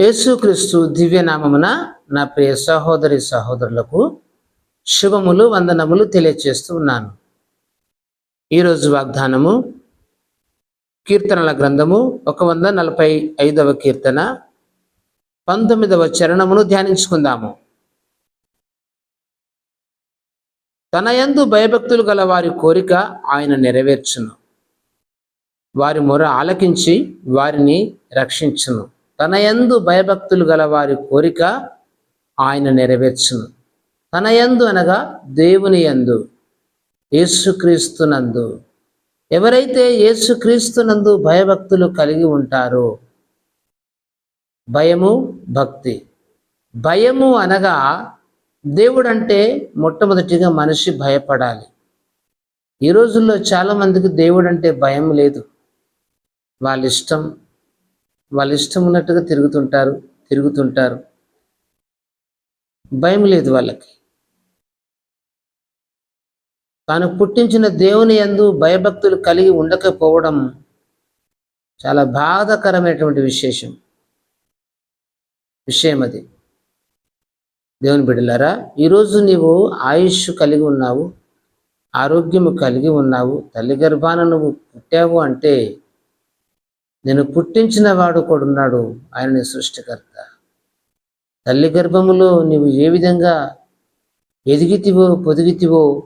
యేసుక్రీస్తు దివ్యనామమున నా ప్రియ సహోదరి సహోదరులకు శుభములు వందనములు తెలియచేస్తూ ఉన్నాను. ఈరోజు వాగ్దానము కీర్తనల గ్రంథము ఒక వంద నలభై ఐదవ కీర్తన పంతొమ్మిదవ చరణమును ధ్యానించుకుందాము. తనయందు భయభక్తులు గల వారి కోరిక ఆయన నెరవేర్చును. వారి మొర ఆలకించి వారిని రక్షించును. తన యందు భయభక్తులు గల వారి కోరిక ఆయన నెరవేర్చును. తన యందు అనగా దేవుని యందు యేసుక్రీస్తునందు ఎవరైతే యేసుక్రీస్తునందు భయభక్తులు కలిగి ఉంటారో భయము భక్తి. భయము అనగా దేవుడంటే మొట్టమొదటిగా మనిషి భయపడాలి. ఈ రోజుల్లో చాలామందికి దేవుడంటే దేవుడు అంటే భయం లేదు. వాళ్ళ ఇష్టం వాళ్ళ ఇష్టం ఉన్నట్టుగా తిరుగుతుంటారు తిరుగుతుంటారు. భయం లేదు వాళ్ళకి. తాను పుట్టించిన దేవుని యందు భయభక్తులు కలిగి ఉండకపోవడం చాలా బాధాకరమైనటువంటి విశేషం. విషయం అది. దేవుని బిడ్డలారా ఈరోజు నీవు ఆయుష్ కలిగి ఉన్నావు ఆరోగ్యము కలిగి ఉన్నావు తల్లి గర్భాన నువ్వు పుట్టావు అంటే నేను పుట్టించిన వాడు కూడా ఉన్నాడు. ఆయన నీ సృష్టికర్త. తల్లి గర్భములో నీవు ఏ విధంగా ఎదిగితివో పొదిగితివో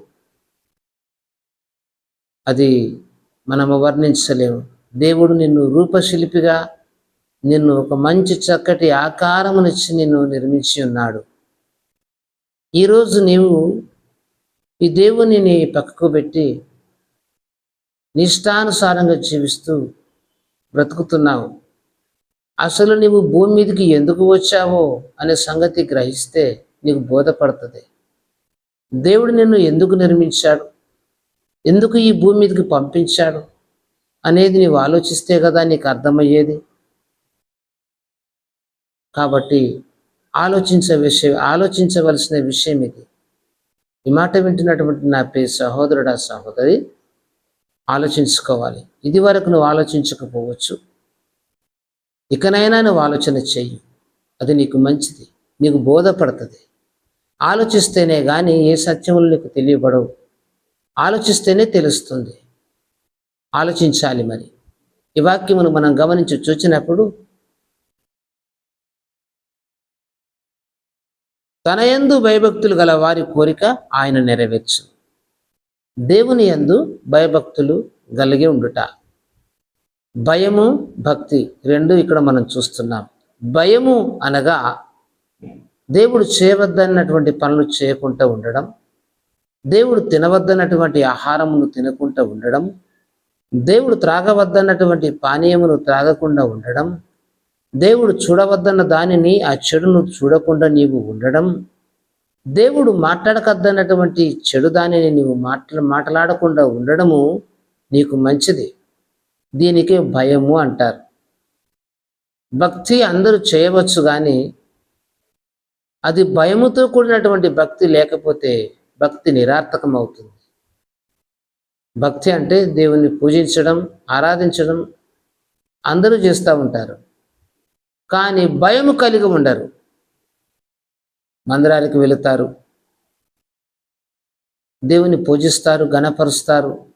అది మనము వర్ణించలేము. దేవుడు నిన్ను రూపశిల్పిగా నిన్ను ఒక మంచి చక్కటి ఆకారమునిచ్చి నిన్ను నిర్మించి ఉన్నాడు. ఈరోజు నీవు ఈ దేవునిని పక్కకు పెట్టి నిష్టానుసారంగా జీవిస్తూ బ్రతుకుతున్నావు. అసలు నీవు భూమి మీదకి ఎందుకు వచ్చావో అనే సంగతి గ్రహిస్తే నీకు బోధపడుతుంది. దేవుడు నిన్ను ఎందుకు నిర్మించాడు? ఎందుకు ఈ భూమి మీదకి పంపించాడు? అనేది నీవు ఆలోచిస్తే కదా నీకు అర్థమయ్యేది. కాబట్టి ఆలోచించే విషయం ఆలోచించవలసిన విషయం ఇది. ఈ మాట వింటున్నటువంటి నా పే సహోదరుడా సహోదరి ఆలోచించుకోవాలి. ఇది వరకు నువ్వు ఆలోచించకపోవచ్చు. ఇకనైనా నువ్వు ఆలోచన చెయ్యి. అది నీకు మంచిది. నీకు బోధపడుతుంది. ఆలోచిస్తేనే కానీ ఏ సత్యములు నీకు తెలియబడవు. ఆలోచిస్తేనే తెలుస్తుంది. ఆలోచించాలి మరి. ఈ వాక్యమును మనం గమనించి చూచినప్పుడు తన ఎందు భయభక్తులు గల వారి కోరిక ఆయన నెరవేర్చు. దేవుని యందు భయభక్తులు కలిగి ఉండుట. భయము భక్తి రెండు ఇక్కడ మనం చూస్తున్నాం. భయము అనగా దేవుడు చేయవద్దన్నటువంటి పనులు చేయకుండా ఉండడం. దేవుడు తినవద్దన్నటువంటి ఆహారమును తినకుండా ఉండడం. దేవుడు త్రాగవద్దన్నటువంటి పానీయమును త్రాగకుండా ఉండడం. దేవుడు చూడవద్దన్న దానిని ఆ చెడును చూడకుండా నీవు ఉండడం. దేవుడు మాట్లాడకద్దన్నటువంటి చెడు దానిని నీవు మాట్లా మాట్లాడకుండా ఉండడము నీకు మంచిది. దీనికి భయము అంటారు. భక్తి అందరూ చేయవచ్చు కానీ అది భయముతో కూడినటువంటి భక్తి లేకపోతే భక్తి నిరార్థకం అవుతుంది భక్తి అంటే దేవుని పూజించడం ఆరాధించడం అందరూ చేస్తూ ఉంటారు. కానీ భయము కలిగి ఉండరు. మందిరాలకు వెళుతారు. దేవుని పూజిస్తారు గణపరుస్తారు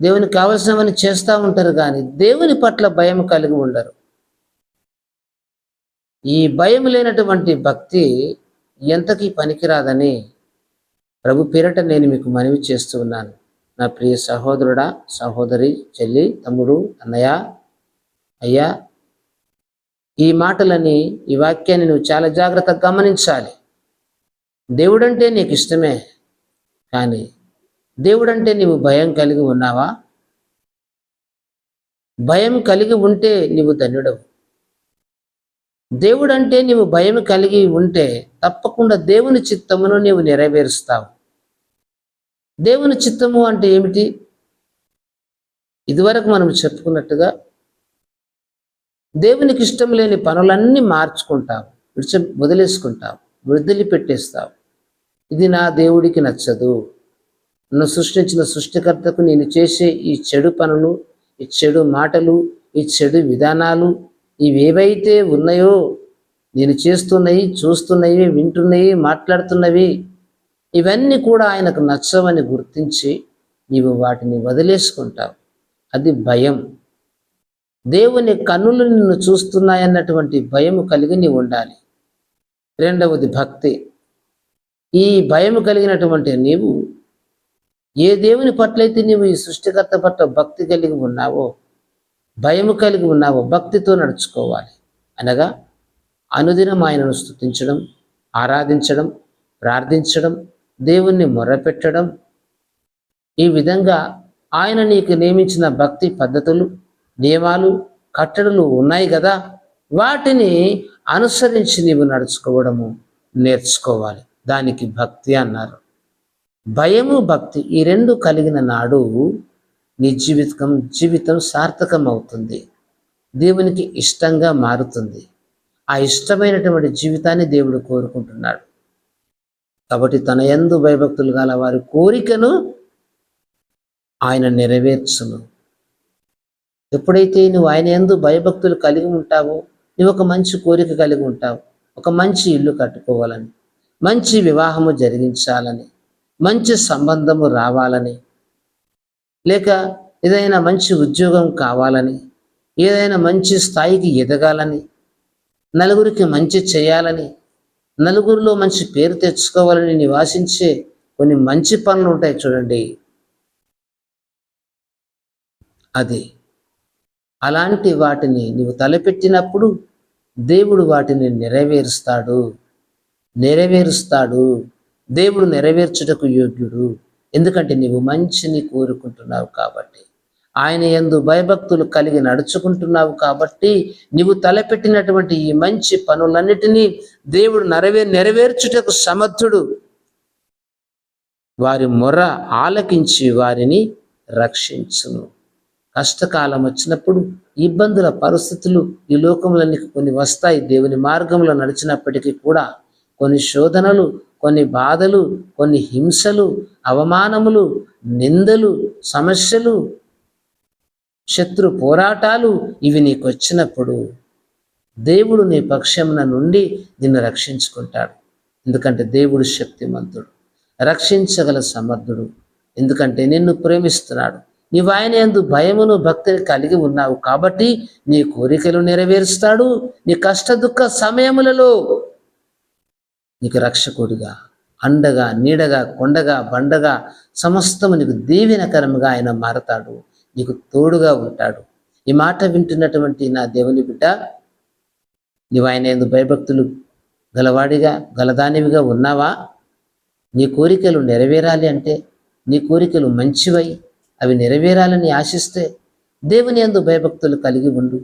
దేవునికి కావలసినవన్నీ చేస్తూ ఉంటారు కానీ దేవుని పట్ల భయం కలిగి ఉండరు. ఈ భయం లేనటువంటి భక్తి ఎంతకీ పనికిరాదని ప్రభు పేరట నేను మీకు మనవి చేస్తూ ఉన్నాను. నా ప్రియ సహోదరుడా సహోదరి చెల్లి తమ్ముడు అన్నయ్య అయ్యా ఈ మాటలని ఈ వాక్యాన్ని నువ్వు చాలా జాగ్రత్తగా గమనించాలి. దేవుడంటే నీకు ఇష్టమే కానీ దేవుడంటే నీవు భయం కలిగి ఉన్నావా? భయం కలిగి ఉంటే నీవు ధన్యుడవు. దేవుడంటే నీవు భయం కలిగి ఉంటే తప్పకుండా దేవుని చిత్తమును నీవు నెరవేరుస్తావు. దేవుని చిత్తము అంటే ఏమిటి? ఇదివరకు మనం చెప్పుకున్నట్టుగా దేవునికి ఇష్టం లేని పనులన్నీ మార్చుకుంటావు విడిచి వదిలేసుకుంటావు వదిలి పెట్టేస్తావు ఇది నా దేవుడికి నచ్చదు. నన్ను సృష్టించిన సృష్టికర్తకు నేను చేసే ఈ చెడు పనులు ఈ చెడు మాటలు ఈ చెడు విధానాలు ఇవేవైతే ఉన్నాయో నేను చేస్తున్నవి చూస్తున్నవి వింటున్నవి మాట్లాడుతున్నవి ఇవన్నీ కూడా ఆయనకు నచ్చవని గుర్తించి నీవు వాటిని వదిలేసుకుంటావు. అది భయం. దేవుని కన్నులు నిన్ను చూస్తున్నాయన్నటువంటి భయం కలిగి నీవు ఉండాలి. రెండవది భక్తి. ఈ భయం కలిగినటువంటి నీవు ఏ దేవుని పట్లయితే నీవు ఈ సృష్టికర్త పట్ల భక్తి కలిగి ఉన్నావో భయము కలిగి ఉన్నావో భక్తితో నడుచుకోవాలి. అనగా అనుదినం ఆయనను స్తుతించడం ఆరాధించడం ప్రార్థించడం దేవుణ్ణి మొర్రపెట్టడం ఈ విధంగా ఆయన నీకు నియమించిన భక్తి పద్ధతులు నియమాలు కట్టడలు ఉన్నాయి కదా వాటిని అనుసరించి నీవు నడుచుకోవడము నేర్చుకోవాలి. దానికి భక్తి అన్నారు. భయము భక్తి ఈ రెండు కలిగిన నాడు నీ జీవితం జీవితం సార్థకం అవుతుంది దేవునికి ఇష్టంగా మారుతుంది. ఆ ఇష్టమైనటువంటి జీవితాన్ని దేవుడు కోరుకుంటున్నాడు. కాబట్టి తన ఎందు భయభక్తులు గల వారి కోరికను ఆయన నెరవేర్చును. ఎప్పుడైతే నువ్వు ఆయన ఎందు భయభక్తులు కలిగి ఉంటావో నువ్వు ఒక మంచి కోరిక కలిగి ఉంటావు. ఒక మంచి ఇల్లు కట్టుకోవాలని మంచి వివాహము జరిగించాలని మంచి సంబంధము రావాలని లేక ఏదైనా మంచి ఉద్యోగం కావాలని ఏదైనా మంచి స్థాయికి ఎదగాలని నలుగురికి మంచి చేయాలని నలుగురిలో మంచి పేరు తెచ్చుకోవాలని నివాసించే కొన్ని మంచి పనులు ఉంటాయి చూడండి. అది. అలాంటి వాటిని నీవు తలపెట్టినప్పుడు దేవుడు వాటిని నెరవేరుస్తాడు. నెరవేరుస్తాడు. దేవుడు నెరవేర్చుటకు యోగ్యుడు. ఎందుకంటే నీవు మంచిని కోరుకుంటున్నావు కాబట్టి. ఆయన యందు భయభక్తులు కలిగి నడుచుకుంటున్నావు కాబట్టి నీవు తలపెట్టినటువంటి ఈ మంచి పనులన్నిటినీ దేవుడు నెరవే నెరవేర్చుటకు సమర్థుడు. వారి మొర ఆలకించి వారిని రక్షించును. కష్టకాలం వచ్చినప్పుడు ఇబ్బందుల పరిస్థితులు ఈ లోకంలో నీకు కొన్ని వస్తాయి. దేవుని మార్గంలో నడిచినప్పటికీ కూడా కొన్ని శోధనలు కొన్ని బాధలు కొన్ని హింసలు అవమానములు నిందలు సమస్యలు శత్రు పోరాటాలు ఇవి నీకు వచ్చినప్పుడు దేవుడు నీ పక్షమున నుండి నిన్ను రక్షించుకుంటాడు. ఎందుకంటే దేవుడు శక్తిమంతుడు రక్షించగల సమర్థుడు. ఎందుకంటే నిన్ను ప్రేమిస్తున్నాడు. నీవు ఆయన ఎందు భయమును భక్తిని కలిగి ఉన్నావు కాబట్టి నీ కోరికలు నెరవేరుస్తాడు. నీ కష్ట దుఃఖ సమయములలో నీకు రక్షకుడిగా అండగా నీడగా కొండగా బండగా సమస్తము నీకు దీవెనకరముగా ఆయన మారతాడు. నీకు తోడుగా ఉంటాడు. ఈ మాట వింటున్నటువంటి నా దేవుని బిడ్డ నీవు ఆయన ఎందు భయభక్తులు గలవాడిగా గలదానివిగా ఉన్నావా? నీ కోరికలు నెరవేరాలి అంటే నీ కోరికలు మంచివై అవి నెరవేరాలని ఆశిస్తే దేవుని యందు భయభక్తులు కలిగి ఉండు.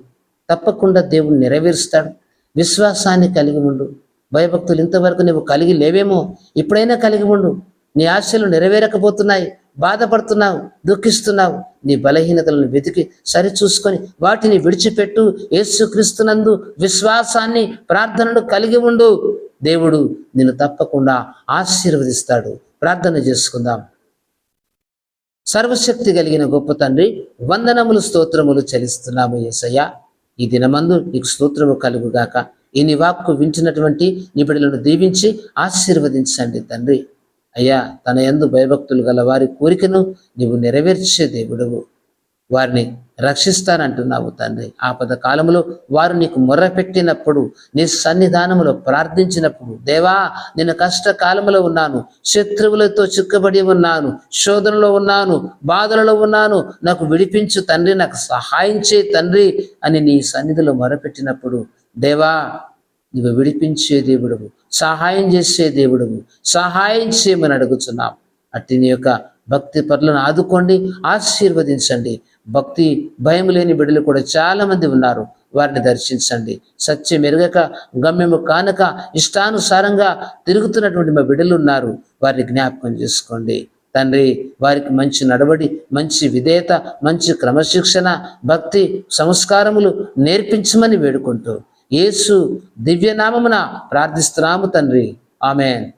తప్పకుండా దేవుడు నెరవేరుస్తాడు. విశ్వాసాన్ని కలిగి ఉండు. భయభక్తులు ఇంతవరకు నువ్వు కలిగి లేవేమో ఇప్పుడైనా కలిగి ఉండు. నీ ఆశలు నెరవేరకపోతున్నాయి బాధపడుతున్నావు దుఃఖిస్తున్నావు. నీ బలహీనతలను వెతికి సరిచూసుకొని వాటిని విడిచిపెట్టు. యేసుక్రీస్తునందు విశ్వాసాన్ని ప్రార్థనను కలిగి ఉండు. దేవుడు నిన్ను తప్పకుండా ఆశీర్వదిస్తాడు. ప్రార్థన చేసుకుందాం. సర్వశక్తి కలిగిన గొప్ప తండ్రి వందనములు స్తోత్రములు చెల్లిస్తున్నాము ఏసయ్య ఈ దినమందు నీకు స్తోత్రము కలుగుగాక. ఈ నీ వాక్కు వింటున్నటువంటి నీ బిడ్డలను దీవించి ఆశీర్వదించండి తండ్రి. అయ్యా తన యందు భయభక్తులు గల వారి కోరికను నీవు నెరవేర్చే దేవుడవు. వారిని రక్షిస్తానంటున్నావు తండ్రి. ఆపద కాలంలో వారు నీకు మొరపెట్టినప్పుడు నీ సన్నిధానములో ప్రార్థించినప్పుడు దేవా నేను కష్ట కాలంలో ఉన్నాను శత్రువులతో చిక్కబడి ఉన్నాను శోధనలో ఉన్నాను బాధలలో ఉన్నాను నాకు విడిపించు తండ్రి నాకు సహాయం చే తండ్రి అని నీ సన్నిధిలో మొరపెట్టినప్పుడు దేవా నువ్వు విడిపించే దేవుడవు సహాయం చేసే దేవుడవు సహాయం చేయమని అడుగుతున్నాం అట్టి నీ యొక్క భక్తి పరులను ఆదుకోండి ఆశీర్వదించండి. భక్తి భయం లేని బిడ్డలు కూడా చాలామంది ఉన్నారు. వారిని దర్శించండి. సత్యం ఎరగక గమ్యము కానక ఇష్టానుసారంగా తిరుగుతున్నటువంటి మా బిడ్డలు ఉన్నారు. వారిని జ్ఞాపకం చేసుకోండి. తండ్రి వారికి మంచి నడవడి మంచి విధేయత మంచి క్రమశిక్షణ భక్తి సంస్కారములు నేర్పించమని వేడుకుంటూ యేసు దివ్యనామమున ప్రార్థిస్తున్నాము తండ్రి. ఆమెన్.